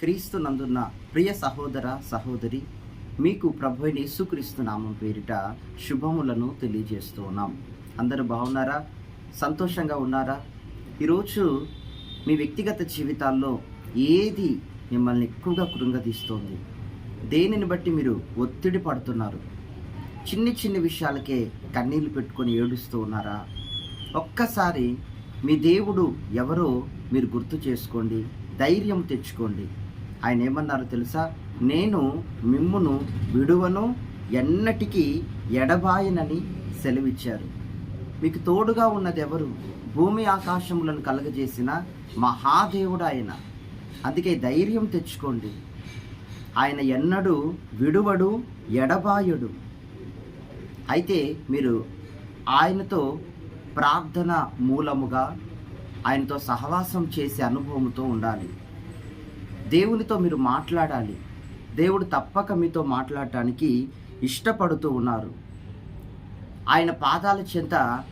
క్రీస్తు నందున్న ప్రియ సహోదర సహోదరి మీకు ప్రభు యేసుక్రీస్తు నామం పేరిట శుభములను తెలియజేస్తూ ఉన్నాం. అందరూ బాగున్నారా? సంతోషంగా ఉన్నారా? ఈరోజు మీ వ్యక్తిగత జీవితాల్లో ఏది మిమ్మల్ని ఎక్కువగా కృంగతీస్తోంది దేనిని బట్టి మీరు ఒత్తిడి పడుతున్నారు? చిన్ని చిన్ని విషయాలకే కన్నీళ్ళు పెట్టుకొని ఏడుస్తూ ఉన్నారా? ఒక్కసారి మీ దేవుడు ఎవరో మీరు గుర్తు చేసుకోండి ధైర్యం తెచ్చుకోండి. ఆయన ఏమన్నారో తెలుసా? నేను మిమ్మును విడువను ఎన్నటికీ ఎడబాయనని సెలవిచ్చారు. మీకు తోడుగా ఉన్నది ఎవరు భూమి ఆకాశములను కలగజేసిన మహాదేవుడు ఆయన అందుకే ధైర్యం తెచ్చుకోండి. ఆయన ఎన్నడూ విడువడు ఎడబాయుడు. అయితే మీరు ఆయనతో ప్రార్థన మూలముగా ఆయనతో సహవాసం చేసే అనుభవంతో ఉండాలి. దేవునితో మీరు మాట్లాడాలి. దేవుడు తప్పక మీతో మాట్లాడటానికి ఇష్టపడుతూ ఉన్నారు. ఆయన పాదాల చెంత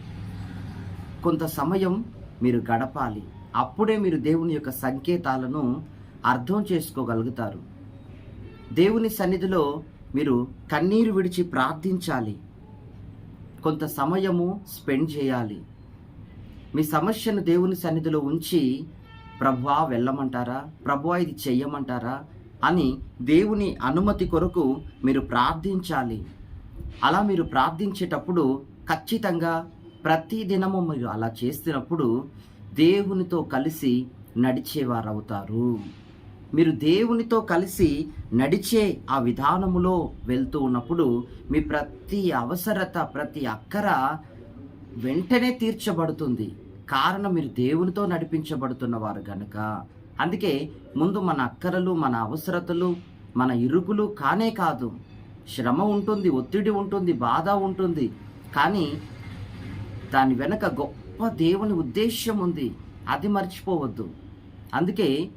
కొంత సమయం మీరు గడపాలి. అప్పుడే మీరు దేవుని యొక్క సంకేతాలను అర్థం చేసుకోగలుగుతారు. దేవుని సన్నిధిలో మీరు కన్నీరు విడిచి ప్రార్థించాలి. కొంత సమయము స్పెండ్ చేయాలి. మీ సమస్యను దేవుని సన్నిధిలో ఉంచి ప్రభువా వెళ్ళమంటారా? ప్రభువా ఇది చెయ్యమంటారా? అని దేవుని అనుమతి కొరకు మీరు ప్రార్థించాలి. అలా మీరు ప్రార్థించేటప్పుడు ఖచ్చితంగా ప్రతి దినము మీరు అలా చేస్తున్నప్పుడు దేవునితో కలిసి నడిచేవారవుతారు. మీరు దేవునితో కలిసి నడిచే ఆ విధానములో వెళ్తూ ఉన్నప్పుడు మీ ప్రతి అవసరత ప్రతి అక్కర వెంటనే తీర్చబడుతుంది. కారణం మీరు దేవునితో నడిపించబడుతున్నవారు గనుక. అందుకే ముందు మన అక్కరలు మన అవసరతలు మన ఇరుకులు కానే కాదు. శ్రమ ఉంటుంది ఒత్తిడి ఉంటుంది బాధ ఉంటుంది. కానీ దాని వెనక గొప్ప దేవుని ఉద్దేశ్యం ఉంది. అది మర్చిపోవద్దు. అందుకే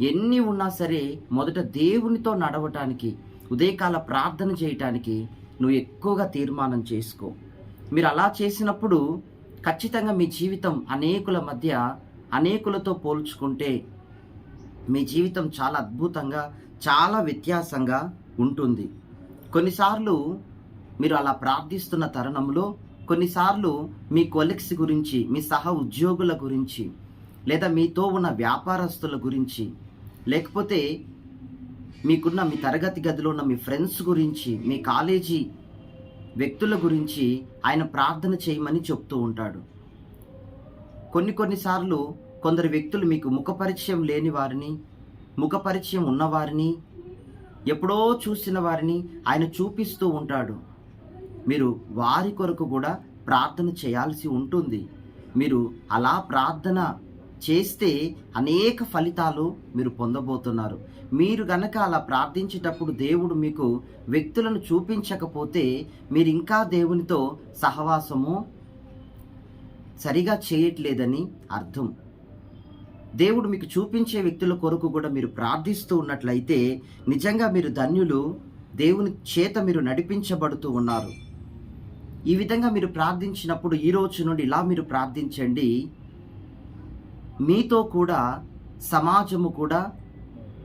ఎన్ని ఉన్నా సరే మొదట దేవునితో నడవటానికి ఉదయకాల ప్రార్థన చేయటానికి నువ్వు ఎక్కువగా తీర్మానం చేసుకో. మీరు అలా చేసినప్పుడు ఖచ్చితంగా మీ జీవితం అనేకుల మధ్య అనేకులతో పోల్చుకుంటే మీ జీవితం చాలా అద్భుతంగా చాలా వ్యత్యాసంగా ఉంటుంది. కొన్నిసార్లు మీరు అలా ప్రార్థిస్తున్న తరుణంలో కొన్నిసార్లు మీ కొలిక్స్ గురించి మీ సహ ఉద్యోగుల గురించి లేదా మీతో ఉన్న వ్యాపారస్తుల గురించి లేకపోతే మీకున్న మీ తరగతి గదిలో ఉన్న మీ ఫ్రెండ్స్ గురించి మీ కాలేజీ వ్యక్తుల గురించి ఆయన ప్రార్థన చేయమని చెప్తూ ఉంటాడు. కొన్ని కొన్నిసార్లు కొందరు వ్యక్తులు మీకు ముఖపరిచయం లేని వారిని ముఖపరిచయం ఉన్నవారిని ఎప్పుడో చూసిన వారిని ఆయన చూపిస్తూ ఉంటాడు. మీరు వారి కొరకు కూడా ప్రార్థన చేయాల్సి ఉంటుంది. మీరు అలా ప్రార్థన చేస్తే అనేక ఫలితాలు మీరు పొందబోతున్నారు. మీరు గనక అలా ప్రార్థించేటప్పుడు దేవుడు మీకు వ్యక్తులను చూపించకపోతే మీరు ఇంకా దేవునితో సహవాసము సరిగా చేయట్లేదని అర్థం. దేవుడు మీకు చూపించే వ్యక్తుల కొరకు కూడా మీరు ప్రార్థిస్తూ ఉన్నట్లయితే నిజంగా మీరు ధన్యులు దేవుని చేత మీరు నడిపించబడుతూ ఉన్నారు. ఈ విధంగా మీరు ప్రార్థించినప్పుడు ఈ రోజు నుండి ఇలా మీరు ప్రార్థించండి. మీతో కూడా సమాజము కూడా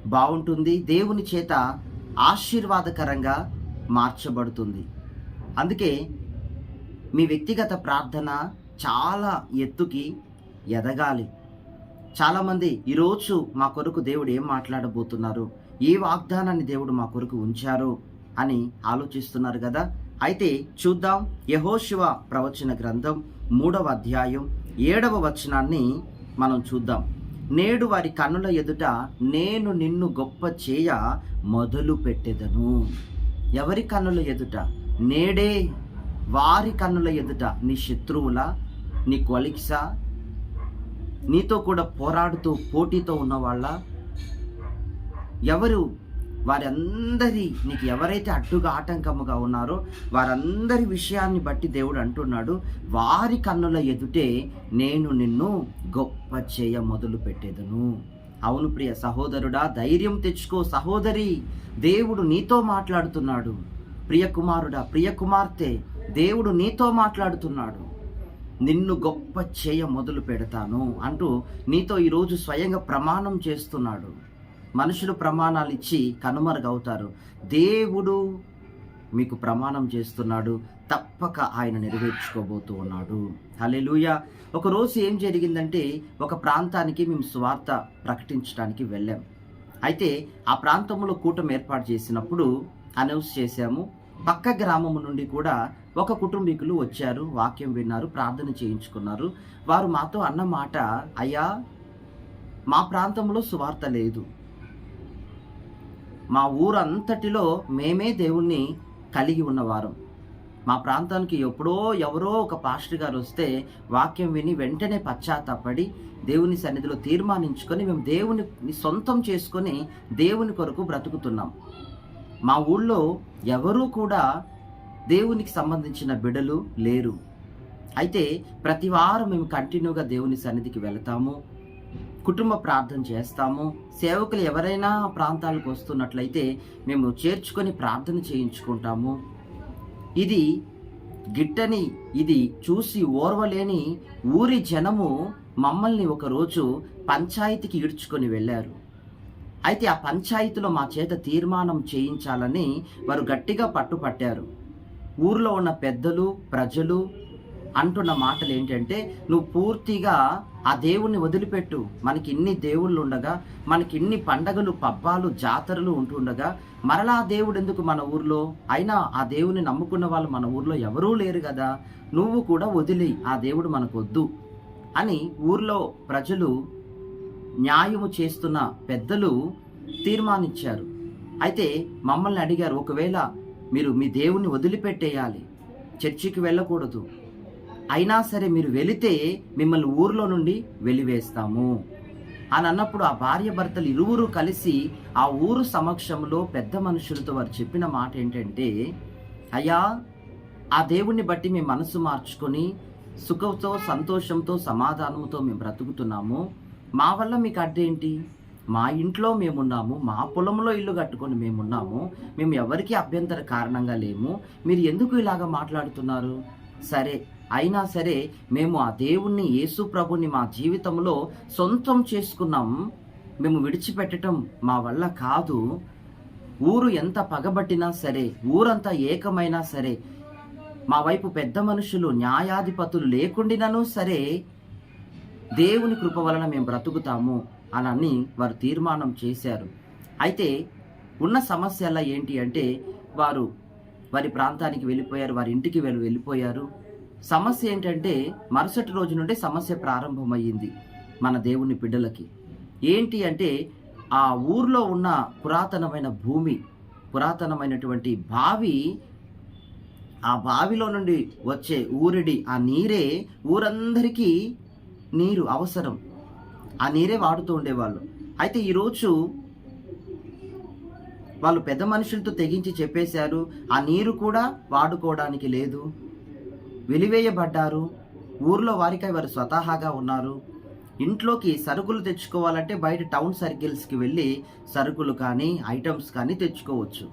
బాగుంటుంది. దేవుని చేత ఆశీర్వాదకరంగా మార్చబడుతుంది. అందుకే మీ వ్యక్తిగత ప్రార్థన చాలా ఎత్తుకి ఎదగాలి. చాలామంది ఈరోజు మా కొరకు దేవుడు ఏం మాట్లాడబోతున్నారు? ఏ వాగ్దానాన్ని దేవుడు మా కొరకు ఉంచారు? అని ఆలోచిస్తున్నారు కదా. అయితే చూద్దాం. యహోశివ ప్రవచన గ్రంథం మూడవ అధ్యాయం ఏడవ వచనాన్ని మనం చూద్దాం. నేడు వారి కన్నుల ఎదుట నేను నిన్ను గొప్ప చేయ మొదలు పెట్టెదను. ఎవరి కన్నుల ఎదుట? నేడే వారి కన్నుల ఎదుట నీ శత్రువుల నీ కొలిక్స? నీతో కూడా పోరాడుతూ పోటీతో ఉన్నవాళ్ళ? ఎవరు వారందరి నీకు ఎవరైతే అడ్డుగా ఆటంకముగా ఉన్నారో వారందరి విషయాన్ని బట్టి దేవుడు అంటున్నాడు వారి కన్నుల ఎదుటే నేను నిన్ను గొప్ప చేయ మొదలు పెట్టేదను. అవును ప్రియ సహోదరుడా ధైర్యం తెచ్చుకో సహోదరి దేవుడు నీతో మాట్లాడుతున్నాడు. ప్రియ కుమారుడా ప్రియ కుమార్తె దేవుడు నీతో మాట్లాడుతున్నాడు. నిన్ను గొప్ప చేయ మొదలు పెడతాను అంటూ నీతో ఈరోజు స్వయంగా ప్రమాణం చేస్తున్నాడు. మనుషులు ప్రమాణాలు ఇచ్చి కనుమరుగవుతారు. దేవుడు మీకు ప్రమాణం చేస్తున్నాడు. తప్పక ఆయన నెరవేర్చుకోబోతూ ఉన్నాడు. హల్లెలూయా. ఒక రోజు ఏం జరిగిందంటే ఒక ప్రాంతానికి మేము స్వార్థ ప్రకటించడానికి వెళ్ళాం. అయితే ఆ ప్రాంతంలో కూటమి ఏర్పాటు చేసినప్పుడు అనౌన్స్ చేశాము. పక్క గ్రామం నుండి కూడా ఒక కుటుంబీకులు వచ్చారు వాక్యం విన్నారు ప్రార్థన చేయించుకున్నారు. వారు మాతో అన్న మాట అయ్యా మా ప్రాంతంలో సువార్త లేదు. మా ఊరంతటిలో మేమే దేవుణ్ణి కలిగి ఉన్నవారం. మా ప్రాంతానికి ఎప్పుడో ఎవరో ఒక పాస్టర్ గారు వస్తే వాక్యం విని వెంటనే పశ్చాత్తాపడి దేవుని సన్నిధిలో తీర్మానించుకొని మేము దేవుని సొంతం చేసుకొని దేవుని కొరకు బ్రతుకుతున్నాం. మా ఊళ్ళో ఎవరూ కూడా దేవునికి సంబంధించిన బిడలు లేరు. అయితే ప్రతి వారం మేము కంటిన్యూగా దేవుని సన్నిధికి వెళతాము. కుటుంబ ప్రార్థన చేస్తాము. సేవకులు ఎవరైనా ప్రాంతాలకు వస్తున్నట్లయితే మేము చేర్చుకొని ప్రార్థన చేయించుకుంటాము. ఇది గిట్టని ఇది చూసి ఓర్వలేని ఊరి జనము మమ్మల్ని ఒకరోజు పంచాయతీకి ఈడ్చుకొని వెళ్ళారు. అయితే ఆ పంచాయతీలో మా చేత తీర్మానం చేయించాలని వారు గట్టిగా పట్టుపట్టారు. ఊర్లో ఉన్న పెద్దలు ప్రజలు అంటున్న మాటలు ఏంటంటే నువ్వు పూర్తిగా ఆ దేవుణ్ణి వదిలిపెట్టు. మనకి ఇన్ని దేవుళ్ళు ఉండగా మనకి ఇన్ని పండగలు పబ్బాలు జాతరలు ఉంటుండగా మరలా దేవుడు ఎందుకు మన ఊర్లో? అయినా ఆ దేవుని నమ్ముకున్న వాళ్ళు మన ఊర్లో ఎవరూ లేరు కదా. నువ్వు కూడా వదిలి ఆ దేవుడు మనకొద్దు అని ఊర్లో ప్రజలు న్యాయము చేస్తున్న పెద్దలు తీర్మానించారు. అయితే మమ్మల్ని అడిగారు ఒకవేళ మీరు మీ దేవుణ్ణి వదిలిపెట్టేయాలి చర్చికి వెళ్ళకూడదు అయినా సరే మీరు వెళితే మిమ్మల్ని ఊర్లో నుండి వెలివేస్తాము. అని అన్నప్పుడు ఆ భార్య భర్తలు ఇరువురు కలిసి ఆ ఊరు సమక్షంలో పెద్ద మనుషులతో వారు చెప్పిన మాట ఏంటంటే అయ్యా ఆ దేవుణ్ణి బట్టి మేము మనసు మార్చుకొని సుఖంతో సంతోషంతో సమాధానంతో మేము బ్రతుకుతున్నాము. మా వల్ల మీకు అడ్డేంటి మా ఇంట్లో మేమున్నాము మా పొలంలో ఇల్లు కట్టుకొని మేమున్నాము మేము ఎవరికి అభ్యంతర కారణంగా లేము. మీరు ఎందుకు ఇలాగ మాట్లాడుతున్నారు? సరే అయినా సరే మేము ఆ దేవుణ్ణి యేసు ప్రభుని మా జీవితంలో సొంతం చేసుకున్నాం. మేము విడిచిపెట్టడం మా వల్ల కాదు. ఊరు ఎంత పగబట్టినా సరే ఊరంతా ఏకమైనా సరే మా వైపు పెద్ద మనుషులు న్యాయాధిపతులు లేకుండినను సరే దేవుని కృప వలన మేము బ్రతుకుతాము అని వారు తీర్మానం చేశారు. అయితే ఉన్న సమస్యల ఏంటి అంటే వారు వారి ప్రాంతానికి వెళ్ళిపోయారు వారి ఇంటికి వెళ్ళి వెళ్ళిపోయారు. సమస్య ఏంటంటే మరుసటి రోజు నుండి సమస్య ప్రారంభమయ్యింది మన దేవుని బిడ్డలకి. ఏంటి అంటే ఆ ఊర్లో ఉన్న పురాతనమైన భూమి పురాతనమైనటువంటి బావి ఆ బావిలో నుండి వచ్చే ఊరిడి ఆ నీరే ఊరందరికీ నీరు అవసరం. ఆ నీరే వాడుతూ ఉండేవాళ్ళు. అయితే ఈరోజు వాళ్ళు పెద్ద మనుషులతో తెగించి చెప్పేశారు ఆ నీరు కూడా వాడుకోవడానికి లేదు. వెలివేయబడ్డారు. ఊర్లో వారికై వారు స్వతహాగా ఉన్నారు. ఇంట్లోకి సరుకులు తెచ్చుకోవాలంటే బయట టౌన్ సర్కిల్స్కి వెళ్ళి సరుకులు కానీ ఐటమ్స్ కానీ తెచ్చుకోవచ్చు.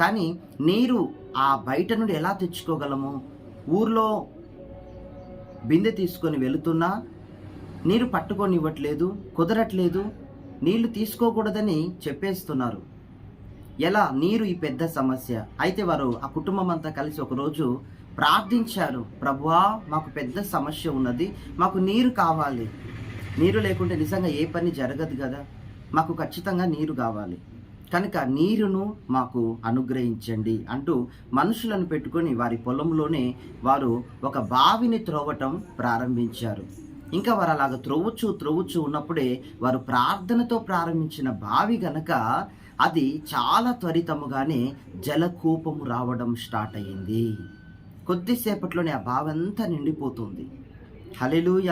కానీ నీరు ఆ బయట నుండి ఎలా తెచ్చుకోగలము? ఊర్లో బిందె తీసుకొని వెళుతున్నా నీరు పట్టుకొని ఇవ్వట్లేదు కుదరట్లేదు నీళ్ళు తీసుకోకూడదని చెప్పేస్తున్నారు. ఎలా? నీరు ఈ పెద్ద సమస్య. అయితే వారు ఆ కుటుంబం అంతా కలిసి ఒకరోజు ప్రార్థించారు. ప్రభువా మాకు పెద్ద సమస్య ఉన్నది. మాకు నీరు కావాలి. నీరు లేకుంటే నిజంగా ఏ పని జరగదు కదా. మాకు ఖచ్చితంగా నీరు కావాలి. కనుక నీరును మాకు అనుగ్రహించండి అంటూ మనుషులను పెట్టుకొని వారి పొలంలోనే వారు ఒక బావిని త్రోవటం ప్రారంభించారు. ఇంకా వారు అలాగ త్రొవ్వచ్చు త్రొవ్వచ్చు ఉన్నప్పుడే వారు ప్రార్థనతో ప్రారంభించిన బావి గనక అది చాలా త్వరితముగానే జలకూపము రావడం స్టార్ట్ అయ్యింది. కొద్దిసేపట్లోనే ఆ బావంతా నిండిపోతుంది. హలెలూయ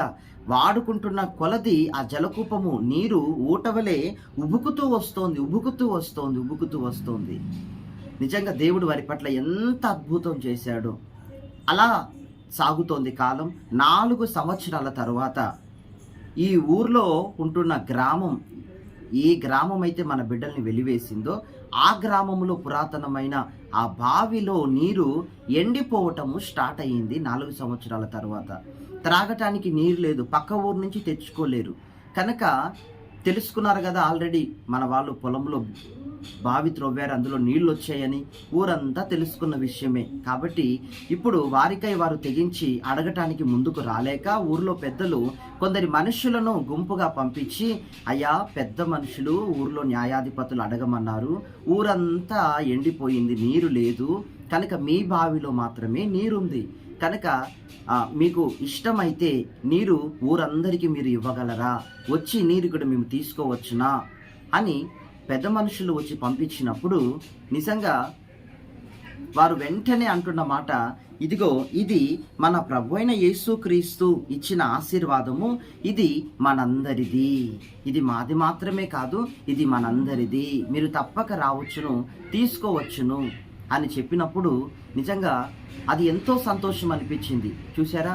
వాడుకుంటున్న కొలది ఆ జలకూపము నీరు ఊటవలే ఉబుకుతూ వస్తోంది ఉబుకుతూ వస్తోంది ఉబుకుతూ వస్తోంది. నిజంగా దేవుడు వారి పట్ల ఎంత అద్భుతం చేశాడు. అలా సాగుతోంది కాలం నాలుగు సంవత్సరాల తరువాత. ఈ ఊర్లో ఉంటున్న గ్రామం ఏ గ్రామం అయితే మన బిడ్డల్ని వెలివేసిందో ఆ గ్రామంలో పురాతనమైన ఆ బావిలో నీరు ఎండిపోవటము స్టార్ట్ అయ్యింది నాలుగు సంవత్సరాల తర్వాత. త్రాగటానికి నీరు లేదు. పక్క ఊరు నుంచి తెచ్చుకోలేరు. కనుక తెలుసుకున్నారు కదా ఆల్రెడీ మన వాళ్ళు పొలంలో బావి త్రవ్వారు అందులో నీళ్ళు వచ్చాయని. ఊరంతా తెలుసుకున్న విషయమే. కాబట్టి ఇప్పుడు వారికై వారు తెగించి అడగటానికి ముందుకు రాలేక ఊర్లో పెద్దలు కొందరి మనుషులను గుంపుగా పంపించి అయ్యా పెద్ద మనుషులు ఊర్లో న్యాయాధిపతులు అడగమన్నారు. ఊరంతా ఎండిపోయింది నీరు లేదు. కనుక మీ బావిలో మాత్రమే నీరుంది. కనుక మీకు ఇష్టమైతే నీరు ఊరందరికీ మీరు ఇవ్వగలరా? వచ్చి నీరు ఇక్కడ మేము తీసుకోవచ్చునా? అని పెద్ద మనుషులు వచ్చి పంపించినప్పుడు నిజంగా వారు వెంటనే అంటున్న మాట ఇదిగో ఇది మన ప్రభు అయిన యేసుక్రీస్తు ఇచ్చిన ఆశీర్వాదము. ఇది మనందరిది. ఇది మాది మాత్రమే కాదు ఇది మనందరిది. మీరు తప్పక రావచ్చును తీసుకోవచ్చును. అని చెప్పినప్పుడు నిజంగా అది ఎంతో సంతోషం అనిపించింది. చూసారా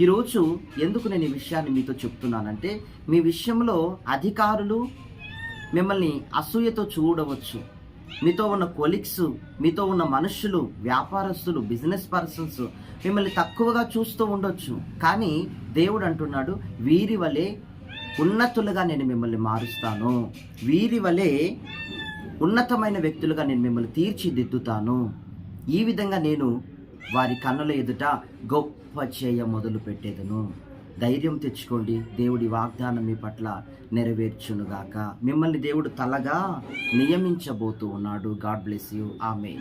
ఈరోజు ఎందుకు నేను ఈ విషయాన్ని మీతో చెప్తున్నానంటే మీ విషయంలో అధికారులు మిమ్మల్ని అసూయతో చూడవచ్చు. మీతో ఉన్న కొలిక్స్ మీతో ఉన్న మనుషులు వ్యాపారస్తులు బిజినెస్ పర్సన్స్ మిమ్మల్ని తక్కువగా చూస్తూ ఉండొచ్చు. కానీ దేవుడు అంటున్నాడు వీరి వలె ఉన్నతులుగా నేను మిమ్మల్ని మారుస్తాను. వీరి వలె ఉన్నతమైన వ్యక్తులుగా నేను మిమ్మల్ని తీర్చిదిద్దుతాను. ఈ విధంగా నేను వారి కన్నుల ఎదుట గొప్ప చేయ మొదలు పెట్టేదను. ధైర్యం తెచ్చుకోండి. దేవుడి వాగ్దానం మీ పట్ల నెరవేర్చునుగాక. మిమ్మల్ని దేవుడు తలగా నియమించబోతూ ఉన్నాడు. God bless you. ఆమె